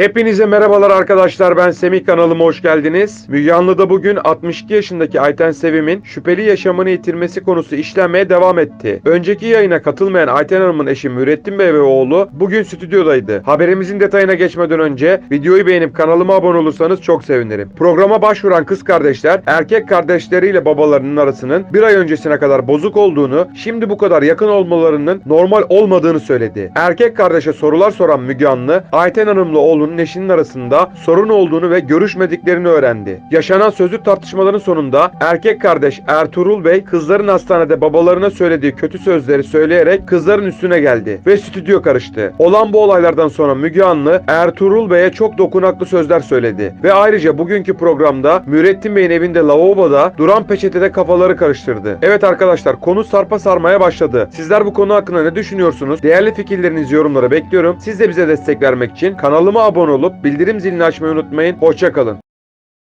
Hepinize merhabalar arkadaşlar ben Semih kanalıma hoş geldiniz. Müge Anlı'da bugün 62 yaşındaki Ayten Sevim'in şüpheli yaşamını yitirmesi konusu işlenmeye devam etti. Önceki yayına katılmayan Ayten Hanım'ın eşi Mürettin Bey ve oğlu bugün stüdyodaydı. Haberimizin detayına geçmeden önce videoyu beğenip kanalıma abone olursanız çok sevinirim. Programa başvuran kız kardeşler erkek kardeşleriyle babalarının arasının bir ay öncesine kadar bozuk olduğunu, şimdi bu kadar yakın olmalarının normal olmadığını söyledi. Erkek kardeşe sorular soran Müge Anlı, Ayten Hanım'la eşinin arasında sorun olduğunu ve görüşmediklerini öğrendi. Yaşanan sözlü tartışmaların sonunda erkek kardeş Ertuğrul Bey kızların hastanede babalarına söylediği kötü sözleri söyleyerek kızların üstüne geldi ve stüdyo karıştı. Olan bu olaylardan sonra Müge Anlı Ertuğrul Bey'e çok dokunaklı sözler söyledi ve ayrıca bugünkü programda Mürettin Bey'in evinde lavaboda duran peçetede kafaları karıştırdı. Evet arkadaşlar konu sarpa sarmaya başladı. Sizler bu konu hakkında ne düşünüyorsunuz? Değerli fikirlerinizi yorumlara bekliyorum. Siz de bize destek vermek için kanalıma abone olup bildirim zilini açmayı unutmayın. Hoşçakalın.